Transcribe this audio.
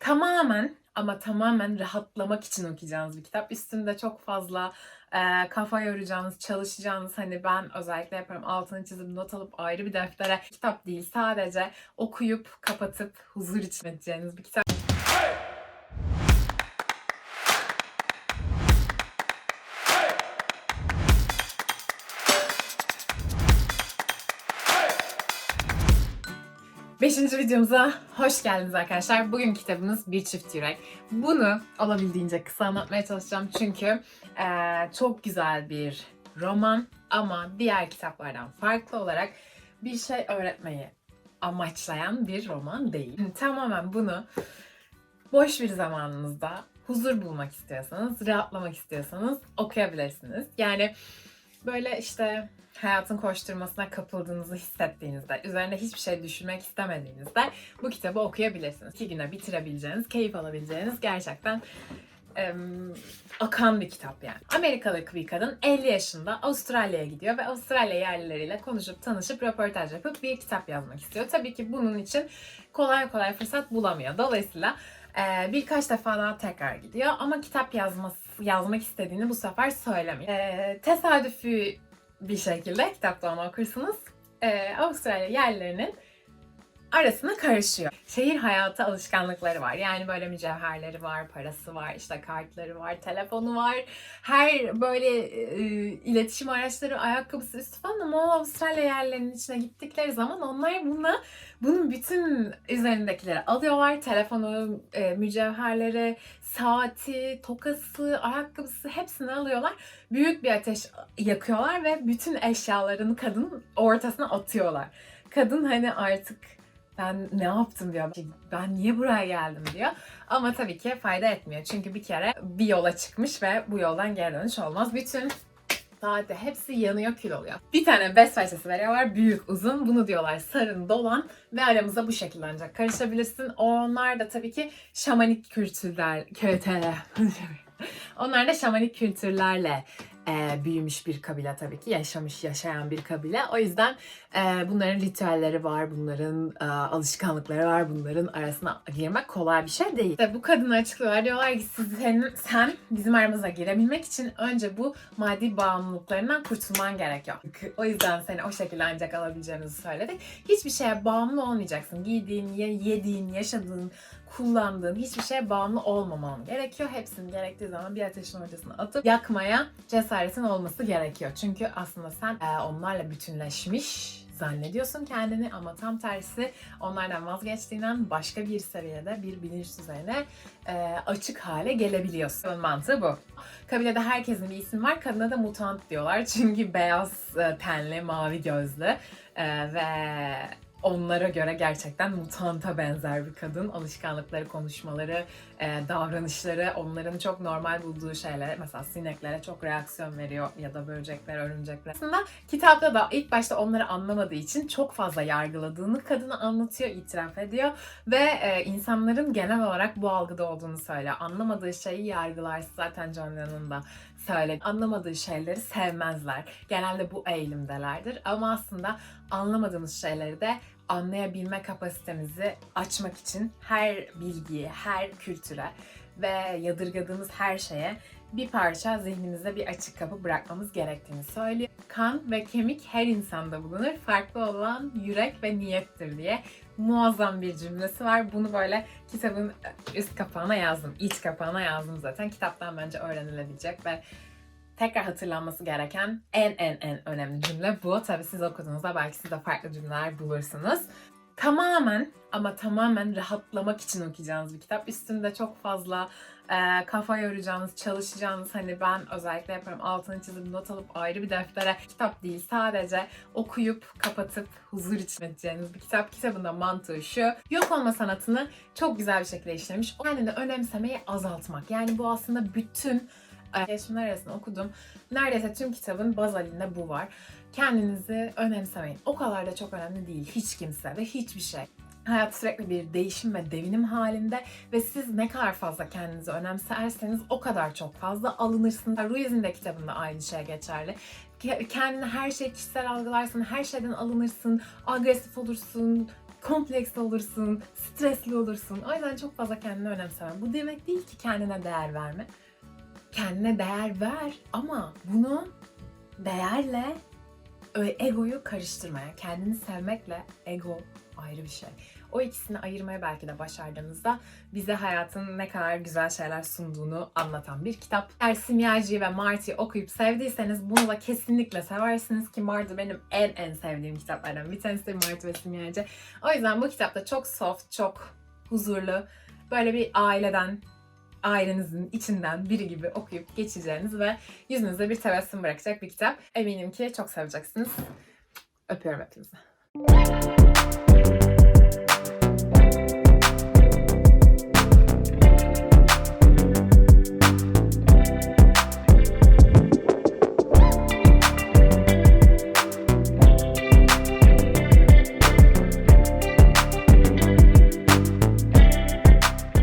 Tamamen ama tamamen rahatlamak için okuyacağınız bir kitap. Üstünde çok fazla e, kafa yoracağınız, çalışacağınız hani ben özellikle yaparım altını çizip not alıp ayrı bir deftere kitap değil sadece okuyup kapatıp huzur edeceğiniz bir kitap. Beşinci videomuza hoş geldiniz arkadaşlar. Bugün kitabımız Bir Çift Yürek. Bunu olabildiğince kısa anlatmaya çalışacağım çünkü eee, çok güzel bir roman ama diğer kitaplardan farklı olarak bir şey öğretmeyi amaçlayan bir roman değil. Tamamen bunu boş bir zamanınızda huzur bulmak istiyorsanız, rahatlamak istiyorsanız okuyabilirsiniz. Yani böyle işte hayatın koşturmasına kapıldığınızı hissettiğinizde, üzerinde hiçbir şey düşünmek istemediğinizde bu kitabı okuyabilirsiniz. İki güne bitirebileceğiniz, keyif alabileceğiniz gerçekten em, akan bir kitap yani. Amerikalı bir kadın 50 yaşında Avustralya'ya gidiyor ve Avustralya yerlileriyle konuşup tanışıp röportaj yapıp bir kitap yazmak istiyor. Tabii ki bunun için kolay kolay fırsat bulamıyor. Dolayısıyla e, birkaç defa daha tekrar gidiyor ama kitap yazması, yazmak istediğini bu sefer söylemiyor. E, tesadüfi bir şekilde kitapta onu okursunuz. E, Avustralya yerlerinin arasına karışıyor. Şehir hayatı alışkanlıkları var. Yani böyle mücevherleri var, parası var, işte kartları var, telefonu var. Her böyle e, iletişim araçları, ayakkabısı, üstü falan ama o Avustralya yerlerinin içine gittikleri zaman onlar buna bunun bütün üzerindekileri alıyorlar. Telefonu, e, mücevherleri, saati, tokası, ayakkabısı hepsini alıyorlar. Büyük bir ateş yakıyorlar ve bütün eşyalarını kadının ortasına atıyorlar. Kadın hani artık ben ne yaptım diyor. Ben niye buraya geldim diyor. Ama tabii ki fayda etmiyor. Çünkü bir kere bir yola çıkmış ve bu yoldan geri dönüş olmaz. Bütün Saatte hepsi yanıyor kül oluyor. Bir tane bez parçası veriyorlar büyük uzun. Bunu diyorlar sarın dolan ve aramıza bu şekilde ancak karışabilirsin. Onlar da tabii ki şamanik kültürler, kültürler. Onlar da şamanik kültürlerle e, büyümüş bir kabile tabii ki. Yaşamış, yaşayan bir kabile. O yüzden e, bunların ritüelleri var, bunların e, alışkanlıkları var. Bunların arasına girmek kolay bir şey değil. İşte bu kadını açıklıyorlar. Diyorlar ki siz, sen, sen bizim aramıza girebilmek için önce bu maddi bağımlılıklarından kurtulman gerekiyor. O yüzden seni o şekilde ancak alabileceğimizi söyledik. Hiçbir şeye bağımlı olmayacaksın. Giydiğin, ye- yediğin, yaşadığın, kullandığın hiçbir şeye bağımlı olmaman gerekiyor. Hepsini gerektiği zaman bir ateşin ortasına atıp yakmaya cesaretin olması gerekiyor. Çünkü aslında sen e, onlarla bütünleşmiş zannediyorsun kendini ama tam tersi onlardan vazgeçtiğinden başka bir seviyede bir bilinç düzeyine e, açık hale gelebiliyorsun. Mantığı bu. Kabilede herkesin bir isim var. Kadına da mutant diyorlar. Çünkü beyaz e, tenli, mavi gözlü e, ve onlara göre gerçekten mutanta benzer bir kadın. Alışkanlıkları, konuşmaları, e, davranışları onların çok normal bulduğu şeylere mesela sineklere çok reaksiyon veriyor ya da böcekler, örümcekler. Aslında kitapta da ilk başta onları anlamadığı için çok fazla yargıladığını kadını anlatıyor, itiraf ediyor ve e, insanların genel olarak bu algıda olduğunu söylüyor. Anlamadığı şeyi yargılar zaten John Lennon da söyledi. Anlamadığı şeyleri sevmezler. Genelde bu eğilimdelerdir ama aslında anlamadığımız şeyleri de anlayabilme kapasitemizi açmak için her bilgiye, her kültüre ve yadırgadığımız her şeye bir parça zihnimizde bir açık kapı bırakmamız gerektiğini söylüyor. Kan ve kemik her insanda bulunur. Farklı olan yürek ve niyettir diye muazzam bir cümlesi var. Bunu böyle kitabın üst kapağına yazdım. iç kapağına yazdım zaten. Kitaptan bence öğrenilebilecek ve tekrar hatırlanması gereken en en en önemli cümle bu. Tabii siz okuduğunuzda belki siz de farklı cümleler bulursunuz. Tamamen ama tamamen rahatlamak için okuyacağınız bir kitap. Üstünde çok fazla e, kafa yoracağınız, çalışacağınız hani ben özellikle yaparım altını çizip not alıp ayrı bir deftere kitap değil sadece okuyup kapatıp huzur içine edeceğiniz bir kitap. Kitabın da mantığı şu. Yok olma sanatını çok güzel bir şekilde işlemiş. Kendini önemsemeyi azaltmak. Yani bu aslında bütün Gelişimler arasında okudum. Neredeyse tüm kitabın baz halinde bu var. Kendinizi önemsemeyin. O kadar da çok önemli değil hiç kimse ve hiçbir şey. Hayat sürekli bir değişim ve devinim halinde ve siz ne kadar fazla kendinizi önemserseniz o kadar çok fazla alınırsınız. Ruiz'in de kitabında aynı şey geçerli. Ke- Kendini her şey kişisel algılarsın, her şeyden alınırsın, agresif olursun, kompleksli olursun, stresli olursun. O yüzden çok fazla kendini önemseme. Bu demek değil ki kendine değer verme. Kendine değer ver ama bunu değerle egoyu karıştırmaya, kendini sevmekle ego ayrı bir şey. O ikisini ayırmaya belki de başardığınızda bize hayatın ne kadar güzel şeyler sunduğunu anlatan bir kitap. Eğer Simyacı ve Marty'yi okuyup sevdiyseniz bunu da kesinlikle seversiniz ki Marty benim en en sevdiğim kitaplardan bir tanesi Marty ve Simyacı. O yüzden bu kitapta çok soft, çok huzurlu, böyle bir aileden, ailenizin içinden biri gibi okuyup geçeceğiniz ve yüzünüze bir tebessüm bırakacak bir kitap. Eminim ki çok seveceksiniz. Öpüyorum hepinizi.